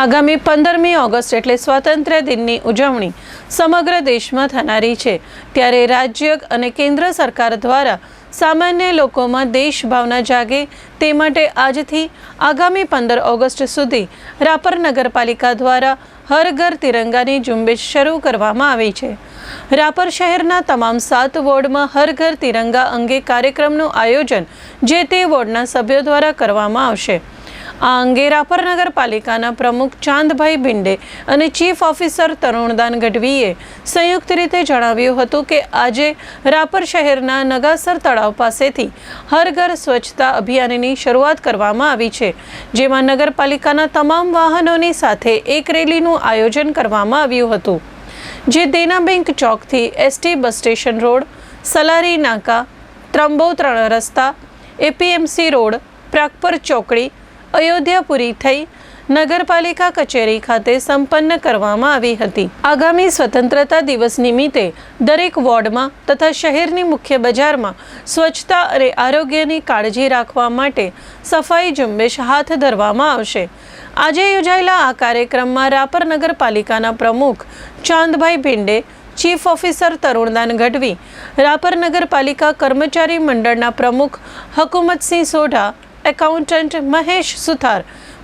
આગામી પંદરમી ઓગસ્ટ એટલે સ્વાતંત્ર્ય દિનની ઉજવણી સમગ્ર દેશમાં થનારી છે. ત્યારે રાજ્ય અને કેન્દ્ર સરકાર દ્વારા સામાન્ય લોકોમાં દેશભાવના જાગે તે માટે આજથી આગામી પંદર ઓગસ્ટ સુધી રાપર નગરપાલિકા દ્વારા હર ઘર તિરંગાની ઝુંબેશ શરૂ કરવામાં આવી છે. રાપર શહેરના તમામ સાત વોર્ડમાં હર ઘર તિરંગા અંગે કાર્યક્રમનું આયોજન જે તે વોર્ડના સભ્યો દ્વારા કરવામાં આવશે. આ અંગે રાપર નગરપાલિકાના પ્રમુખ ચાંદભાઈ ભિંડે અને ચીફ ઓફિસર તરુણદાન ગઢવીએ સંયુક્ત રીતે જણાવ્યું હતું કે આજે રાપર શહેરના નગાસર તળાવ પાસેથી હર ઘર સ્વચ્છતા અભિયાનની શરૂઆત કરવામાં આવી છે, જેમાં નગરપાલિકાના તમામ વાહનોની સાથે એક રેલીનું આયોજન કરવામાં આવ્યું હતું, જે Dena bank ચોકથી ST bus station road, Salari Naka Trambo ત્રણ રસ્તા, એપીએમસી રોડ, પ્રાગપર ચોકડી અયોધ્યા પૂરી થઈ નગરપાલિકા કચેરી ખાતે સંપન્ન કરવામાં આવી હતી. આગામી સ્વતંત્રતા દિવસ નિમિત્તે દરેક વોર્ડમાં તથા શહેરની મુખ્ય બજારમાં સ્વચ્છતા અને આરોગ્યની કાળજી રાખવા માટે સફાઈ ઝુંબેશ હાથ ધરવામાં આવશે. આજે યોજાયેલા આ કાર્યક્રમમાં રાપર નગરપાલિકાના પ્રમુખ ચાંદભાઈ ભિંડે, ચીફ ઓફિસર તરુણદાન ગઢવી, રાપર નગરપાલિકા કર્મચારી મંડળના પ્રમુખ Hakumatsinh Sodha accountant Mahesh Suthar,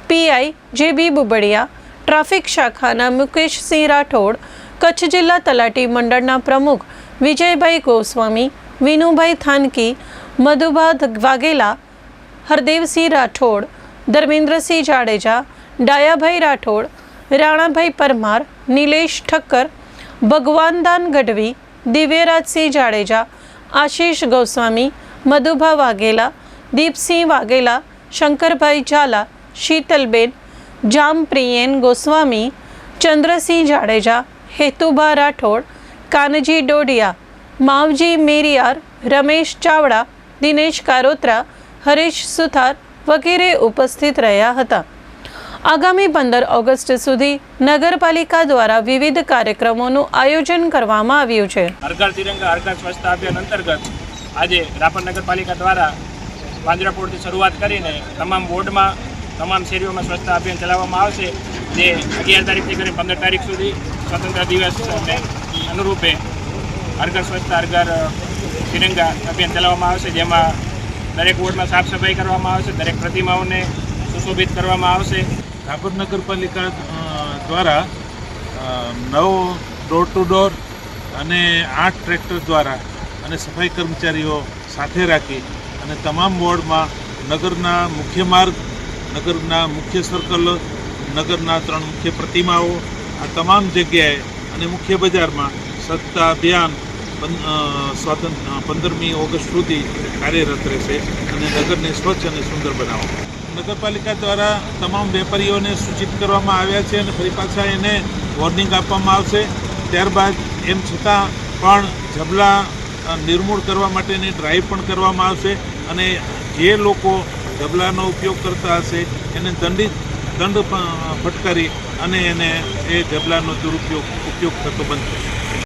PI J B Bubadiya, traffic શાખાના મુકેશસિંહ રાઠોડ, કચ્છ જિલ્લા તલાટી મંડળના પ્રમુખ વિજયભાઈ ગોસ્વામી, વિનુભાઈ થાનકી મધુભા વાઘેલા, હરદેવસિંહ રાઠોડ, ધર્મેન્દ્રસિંહ જાડેજા, ડાયાભાઈ રાઠોડ, રાણાભાઈ પરમાર, નિલેશ ઠક્કર, ભગવાનદાન ગઢવી, દિવ્યરાજસિંહ જાડેજા, આશીષ ગોસ્વામી, મધુભા વાઘેલા દીપસિંહ વાઘેલા, શંકરભાઈ ઝાલા, શીતલબેન, જામપ્રિયેન ગોસ્વામી, ચંદ્રસિંહ જાડેજા, હેતુભા રાઠોડ, કાનજી ડોડિયા, માવજી મેરિયાર, રમેશ ચાવડા, દિનેશ કારોત્રા, હરીશ સુથાર વગેરે ઉપસ્થિત રહ્યા હતા. આગામી પંદર ઓગસ્ટ સુધી નગરપાલિકા દ્વારા વિવિધ કાર્યક્રમોનું આયોજન કરવામાં આવ્યું છે. હર તિરંગા હર સ્વચ્છતા અભિયાન અંતર્ગત આજે રાપર નગરપાલિકા દ્વારા પાંજરાપોળથી શરૂઆત કરીને તમામ વોર્ડમાં, તમામ શેરીઓમાં સ્વચ્છતા અભિયાન ચલાવવામાં આવશે, જે અગિયાર તારીખથી કરીને પંદર તારીખ સુધી સ્વતંત્ર દિવસને અનુરૂપે હર ઘર સ્વચ્છતા, હર ઘર તિરંગા અભિયાન ચલાવવામાં આવશે, જેમાં દરેક વોર્ડમાં સાફ સફાઈ કરવામાં આવશે, દરેક પ્રતિમાઓને સુશોભિત કરવામાં આવશે. ઠાકોર નગરપાલિકા દ્વારા નવ ડોર ટુ ડોર અને આઠ ટ્રેક્ટર દ્વારા અને સફાઈ કર્મચારીઓ સાથે રાખી અને તમામ વોર્ડમાં નગરના મુખ્ય માર્ગ નગરના મુખ્ય સર્કલ નગરના ત્રણ મુખ્ય પ્રતિમાઓ આ તમામ જગ્યાએ અને મુખ્ય બજારમાં સત્તા અભિયાન અ, પંદરમી ઓગસ્ટ સુધી કાર્યરત રહેશે અને નગરને સ્વચ્છ અને સુંદર બનાવવા નગરપાલિકા દ્વારા તમામ વેપારીઓને સૂચિત કરવામાં આવ્યા છે અને ફરી પાછા એને વોર્નિંગ આપવામાં આવશે. ત્યારબાદ એમ છતાં પણ જબલા નિર્મૂળ કરવા માટેની ડ્રાઈવ પણ કરવામાં આવશે. અને જે લોકો ઢબલાનો ઉપયોગ કરતા હશે, એને દંડિત દંડ ફટકારી અને એને એ ઢબલાનો દુરુપયોગ, ઉપયોગ થતો બંધ થશે.